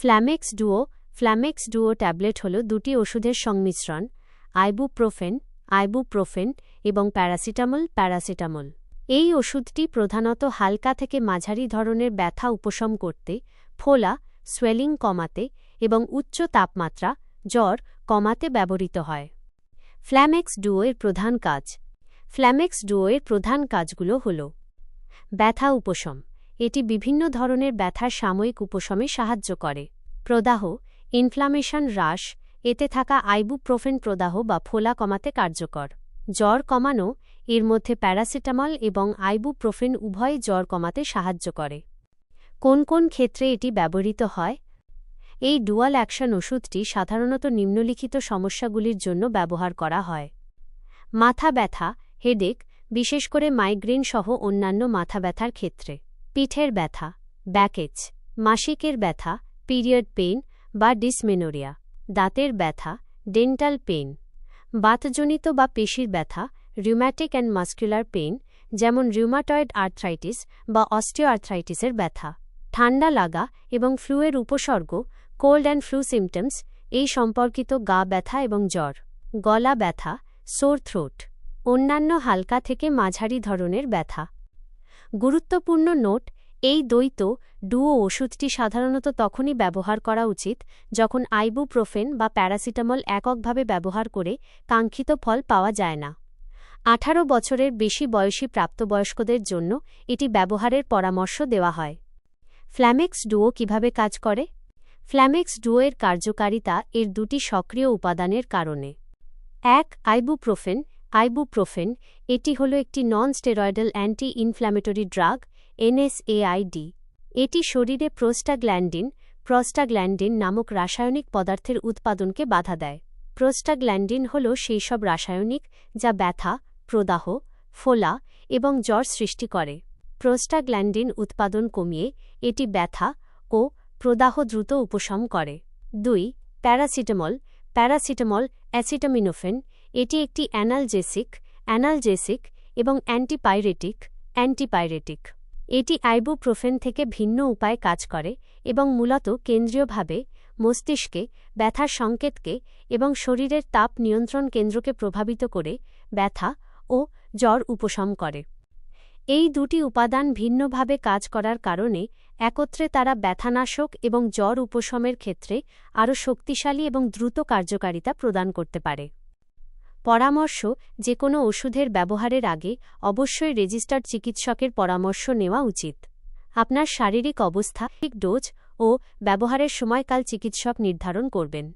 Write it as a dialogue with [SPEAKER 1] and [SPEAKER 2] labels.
[SPEAKER 1] ফ্ল্যামেক্স Duo Flamex Duo tablet হল দুটি ওষুধের সংমিশ্রণ, আইবুপ্রোফেন আইবুপ্রোফেন এবং প্যারাসিটামল প্যারাসিটামল। এই ওষুধটি প্রধানত হালকা থেকে মাঝারি ধরনের ব্যথা উপশম করতে, ফোলা, সোয়েলিং কমাতে এবং উচ্চ তাপমাত্রা, জ্বর কমাতে ব্যবহৃত হয়। ফ্ল্যামেক্স ডুওয়ের প্রধান কাজ। ফ্ল্যামেক্স ডুওয়ের প্রধান কাজগুলো হল ব্যথা উপশম। এটি বিভিন্ন ধরনের ব্যথার সাময়িক উপশমে সাহায্য করে। প্রদাহ ইনফ্লামেশন হ্রাস, এতে থাকা আইবুপ্রোফেন প্রদাহ বা ফোলা কমাতে কার্যকর। জ্বর কমানো, এর মধ্যে প্যারাসিটামল এবং আইবুপ্রোফেন উভয় জ্বর কমাতে সাহায্য করে। কোন কোন ক্ষেত্রে এটি ব্যবহৃত হয়? এই ডুয়াল অ্যাকশন ওষুধটি সাধারণত নিম্নলিখিত সমস্যাগুলির জন্য ব্যবহার করা হয়। মাথা ব্যথা, হেডেক, বিশেষ করে মাইগ্রেন সহ অন্যান্য মাথা ব্যথার ক্ষেত্রে। পিঠের ব্যথা ব্যাকেজ মাসিকের ব্যথা পিরিয়ড পেইন বা ডিসমেনোরিয়া দাঁতের ব্যথা ডেন্টাল পেইন বাতজনিত বা পেশির ব্যথা রিউম্যাটিক অ্যান্ড মাস্কুলার পেইন যেমন রিউমাটয়েড আর্থ্রাইটিস বা অস্টিওআর্থ্রাইটিসের ব্যথা, ঠান্ডা লাগা এবং ফ্লুয়ের উপসর্গ কোল্ড অ্যান্ড ফ্লু সিমটমস এই সম্পর্কিত গা ব্যথা এবং জ্বর, গলা ব্যথা সোর থ্রোট অন্যান্য হালকা থেকে মাঝারি ধরনের ব্যথা। গুরুত্বপূর্ণ নোট, এই দ্বৈত ডুও ওষুধটি সাধারণত তখনই ব্যবহার করা উচিত যখন আইবুপ্রোফেন বা প্যারাসিটামল এককভাবে ব্যবহার করে কাঙ্ক্ষিত ফল পাওয়া যায় না। আঠারো বছরের বেশি বয়সী প্রাপ্তবয়স্কদের জন্য এটি ব্যবহারের পরামর্শ দেওয়া হয়। ফ্ল্যামেক্স ডুও কীভাবে কাজ করে? ফ্ল্যামেক্স ডুওয়ের কার্যকারিতা এর দুটি সক্রিয় উপাদানের কারণে। এক, আইবুপ্রোফেন আইবুপ্রোফেন, এটি হল একটি non steroidal anti inflammatory drug, NSAID. এটি শরীরে প্রোস্টাগ্ল্যান্ডিন, প্রস্টাগ্ল্যান্ডিন নামক রাসায়নিক পদার্থের উৎপাদনকে বাধা দেয়। প্রোস্টাগ্ল্যান্ডিন হল সেই সব রাসায়নিক যা ব্যথা, প্রদাহ, ফোলা এবং জ্বর সৃষ্টি করে। প্রোস্টাগ্ল্যান্ডিন উৎপাদন কমিয়ে এটি ব্যথা ও প্রদাহ দ্রুত উপশম করে। দুই, প্যারাসিটামল। প্যারাসিটামল অ্যাসিটামিনোফেন এটি একটি অ্যানালজেসিক অ্যানালজেসিক এবং অ্যান্টিপাইরেটিক অ্যান্টিপাইরেটিক। এটি আইবুপ্রোফেন থেকে ভিন্ন উপায়ে কাজ করে এবং মূলত কেন্দ্রীয়ভাবে মস্তিষ্কে ব্যথার সংকেতকে এবং শরীরের তাপ নিয়ন্ত্রণ কেন্দ্রকে প্রভাবিত করে ব্যথা ও জ্বর উপশম করে। এই দুটি উপাদান ভিন্নভাবে কাজ করার কারণে একত্রে তারা ব্যথানাশক এবং জ্বর উপশমের ক্ষেত্রে আরও শক্তিশালী এবং দ্রুত কার্যকারিতা প্রদান করতে পারে। পরামর্শ যে কোনো ওষুধের ব্যবহারের আগে অবশ্যই রেজিস্টার্ড চিকিৎসকের পরামর্শ নেওয়া উচিত। আপনার শারীরিক অবস্থা ঠিক ডোজ ও ব্যবহারের সময়কাল চিকিৎসক নির্ধারণ করবেন।